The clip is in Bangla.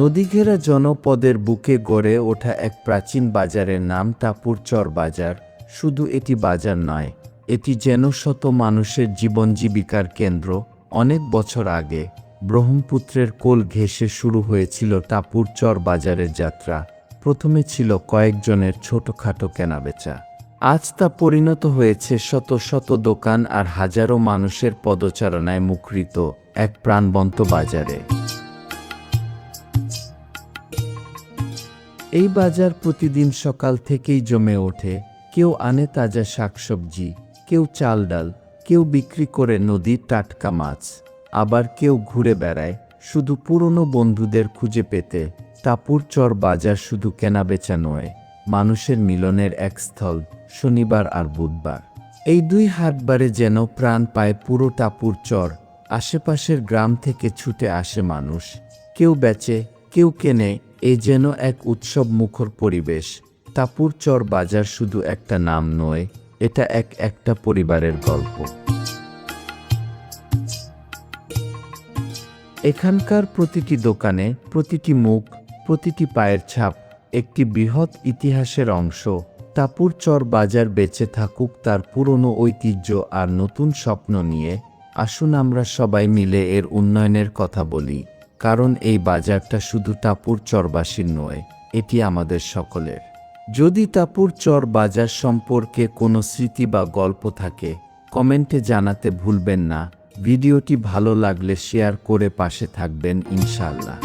নদীঘেরা জনপদের বুকে গড়ে ওঠা এক প্রাচীন বাজারের নাম টাপুরচর বাজার। শুধু এটি বাজার নয়, এটি যেন শত মানুষের জীবন জীবিকার কেন্দ্র। অনেক বছর আগে ব্রহ্মপুত্রের কোল ঘেঁষে শুরু হয়েছিল টাপুরচর বাজারের যাত্রা। প্রথমে ছিল কয়েকজনের ছোটখাটো কেনাবেচা। আজ তা পরিণত হয়েছে শত শত দোকান আর হাজারো মানুষের পদচারণায় মুখরিত এক প্রাণবন্ত বাজারে। এই বাজার প্রতিদিন সকাল থেকেই জমে ওঠে। কেউ আনে তাজা শাকসবজি, কেউ চাল ডাল, কেউ বিক্রি করে নদীর টাটকা মাছ। আবার কেউ ঘুরে বেড়ায়, শুধু পুরনো বন্ধুদের খুঁজে পেতে। টাপুর চর বাজার শুধু কেনাবেচা নয়, মানুষের মিলনের এক স্থল, শনিবার আর বুধবার। এই দুই হাটবারে যেন প্রাণ পায় পুরো টাপুর চর, আশেপাশের গ্রাম থেকে ছুটে আসে মানুষ। কেউ বেচে, কেউ কেনে এ যেন এক উৎসব মুখর পরিবেশ। টাপুর চর বাজার শুধু একটা নাম নয়, এটা এক একটা পরিবারের গল্প। এখানকার প্রতিটি দোকানে প্রতিটি মুখ, প্রতিটি পায়ের ছাপ একটি বৃহৎ ইতিহাসের অংশ। টাপুর চর বাজার বেঁচে থাকুক তার পুরনো ঐতিহ্য আর নতুন স্বপ্ন নিয়ে। আসুন আমরা সবাই মিলে এর উন্নয়নের কথা বলি। কারণ এই বাজারটা শুধু টাপুর চরবাসীর নয়, এটি আমাদের সকলের। যদি টাপুর চর বাজার সম্পর্কে কোনো স্মৃতি বা গল্প থাকে, কমেন্টে জানাতে ভুলবেন না। ভিডিওটি ভালো লাগলে শেয়ার করে পাশে থাকবেন ইনশাআল্লাহ।